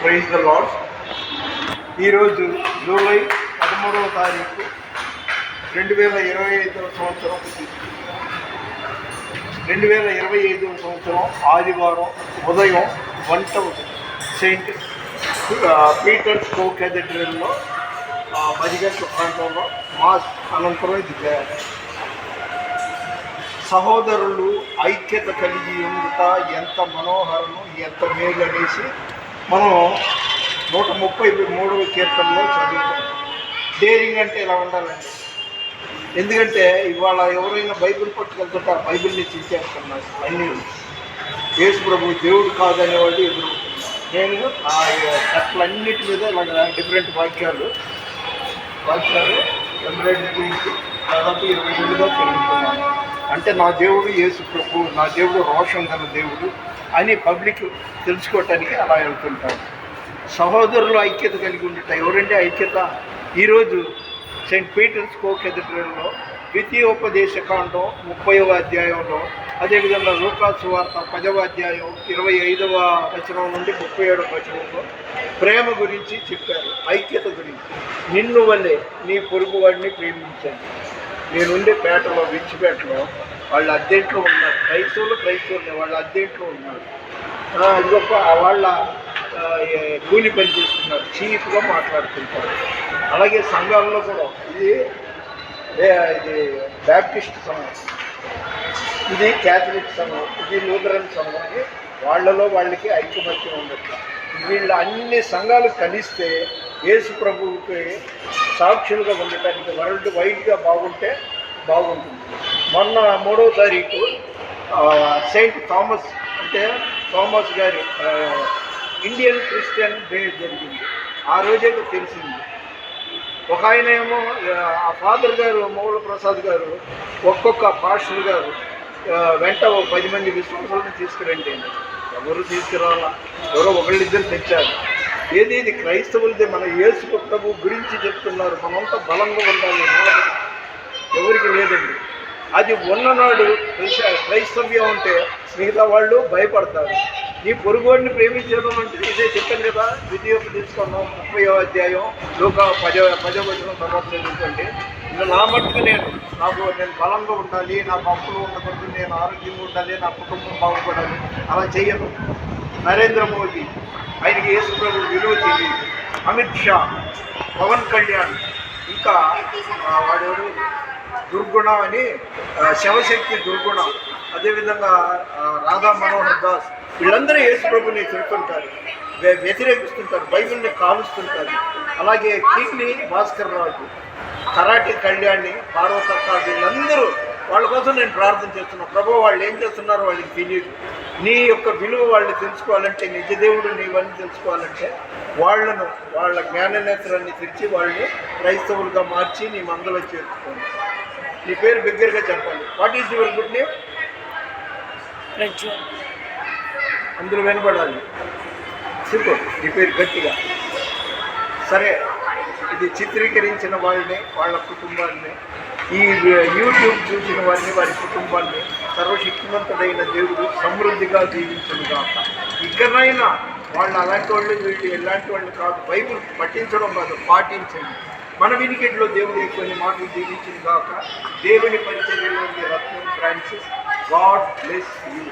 Praise the Lord ఈరోజు July పదమూడవ తారీఖు రెండు వేల ఇరవై ఐదవ సంవత్సరం. రెండు వేల ఇరవై ఐదవ సంవత్సరం ఆదివారం ఉదయం వంట సెయింట్ పీటర్స్ కో కేథడ్రల్లో ఆ, ప్రాంతంలో మాస్ అనంతరం దిగారు సహోదరులు ఐక్యత కలిగి ఉండుట ఎంత మనోహరము ఎంత మేలు అనేసి మనం నూట ముప్పై మూడవ కీర్తనలో చదువుతాం. డేరింగ్ అంటే ఇలా ఉండాలండి? ఎందుకంటే ఇవాళ ఎవరైనా బైబిల్ పట్టుకెళ్తుంటే ఆ బైబిల్ని చించేస్తున్నారు అన్నీ యేసు ప్రభు దేవుడు కాదనే ఎదురు నేను ఆ చట్లన్నిటి మీద ఇలాగ డిఫరెంట్ వాక్యాలు వాక్యాలు ఎంబ్రాయిడరీ చేయించి దాదాపు ఇరవై ఏళ్ళుగా పెరుగుతున్నాను అంటే నా దేవుడు యేసు ప్రభు నా దేవుడు రోషం గల దేవుడు అని పబ్లిక్ తెలుసుకోవటానికి అలా వెళ్తుంటాను సహోదరులు ఐక్యత కలిగి ఉండటం ఎవరంటే ఐక్యత? ఈరోజు సెయింట్ పీటర్స్ కో కెథడ్రల్లో ద్వితీయోపదేశ కాండం ముప్పైవ అధ్యాయంలో అదేవిధంగా లూకాసు వార్త పదవ అధ్యాయం ఇరవై ఐదవ వచనం నుండి ముప్పై ఏడవ వచనంలో ప్రేమ గురించి చెప్పారు ఐక్యత గురించి. నిన్ను వల్లే నీ పొరుగు వాడిని ప్రేమించండి నేనుండే పేటలో విచ్చిపేటలో వాళ్ళు అద్దెంట్లో ఉన్నారు. క్రైస్తవులు క్రైస్తవులు వాళ్ళు అద్దెంట్లో ఉన్నారు. ఆ, ఇంకొక వాళ్ళ కూలి పని చేస్తున్నారు. చీప్గా మాట్లాడుతుంటారు అలాగే సంఘాల్లో కూడా ఇది ఇది బ్యాప్టిస్ట్ సంఘం ఇది క్యాథలిక్ సంఘం ఇది లూథరన్ సంఘం అని వాళ్ళలో వాళ్ళకి ఐక్యమత్యం ఉండదు వీళ్ళ అన్ని సంఘాలు కలిస్తే యేసు ప్రభువుకి సాక్షులుగా ఉండటానికి వరల్డ్ వైడ్గా బాగుంటే బాగుంటుంది. మొన్న మూడవ తారీఖు సెయింట్ థామస్ అంటే థామస్ గారి ఇండియన్ క్రిస్టియన్ డే జరిగింది. ఆ రోజే తెలిసింది. ఒక ఆయన ఏమో ఆ ఫాదర్ గారు మౌల ప్రసాద్ గారు ఒక్కొక్క పాస్టర్ గారు వెంట ఒక పది మంది విశ్వాసాలను తీసుకురండి ఎవరు తీసుకురావాలా? ఎవరో ఒకళ్ళిద్దరు తెచ్చారు. ఏది ఇది క్రైస్తవులది మన యేసు ప్రభు గురించి చెప్తున్నారు. మనంతా బలంగా ఉండాలి. ఎవరికి లేదండి. అది ఉన్ననాడు క్రైస్తవ్యం అంటే మిగతా వాళ్ళు భయపడతారు. నీ పొరుగుడిని ప్రేమించడం అంటే ఇదే చెప్పాను కదా. ద్వితీయోపదేశం ముప్పై అధ్యాయం లోక పద పదవచనం తర్వాత చదువుకోండి. ఇంకా నా మట్టుకు నేను నాకు నేను బలంగా ఉండాలి నా పంపులు ఉండకూడదు నేను ఆరోగ్యంగా ఉండాలి నా కుటుంబం బాగుపడాలి. అలా చేయను నరేంద్ర మోదీ ఆయనకి యేసు విలువ తెలియదు. అమిత్ షా పవన్ కళ్యాణ్ ఇంకా వాడు దుర్గుణ అని శివశక్తి దుర్గుణ. అదేవిధంగా రాధా మనోహర్ దాస్ వీళ్ళందరూ యేసు ప్రభుని తిడుతుంటారు వ్యతిరేకిస్తుంటారు. బైబిల్ని కాలుస్తుంటారు. అలాగే కిడ్నీ భాస్కర్ రాజు కరాటి కళ్యాణి పార్వతక్క వీళ్ళందరూ వాళ్ళ కోసం నేను ప్రార్థన చేస్తున్నాను ప్రభు వాళ్ళు ఏం చేస్తున్నారో వాళ్ళకి తెలియదు నీ యొక్క విలువ వాళ్ళని తెలుసుకోవాలంటే నిజ దేవుడు నీవన్నీ తెలుసుకోవాలంటే వాళ్ళను వాళ్ళ జ్ఞాననేత్రాన్ని తెచ్చి వాళ్ళని క్రైస్తవులుగా మార్చి నీ మందులో చేర్చుకోండి. నీ పేరు బిగ్గరగా చెప్పాలి. What is your good name? అందులో వెనబడాలి చెప్పు నీ పేరు గట్టిగా. సరే ఇది చిత్రీకరించిన వాళ్ళని వాళ్ళ కుటుంబాన్ని ఈ యూట్యూబ్ చూసిన వారిని వారి కుటుంబాన్ని సర్వశక్తివంతుడైన దేవుడు సమృద్ధిగా జీవించుగాక ఇక్కడైనా వాళ్ళు అలాంటి వాళ్ళు వీళ్ళు ఎలాంటి వాళ్ళు కాదు. బైబుల్ పట్టించడం కాదు పాటించండి. మన వినికిట్లో దేవుడు కొన్ని మాటలు దీవించింది కాక దేవుని పరిచర్యలో Ratnam Francis God bless you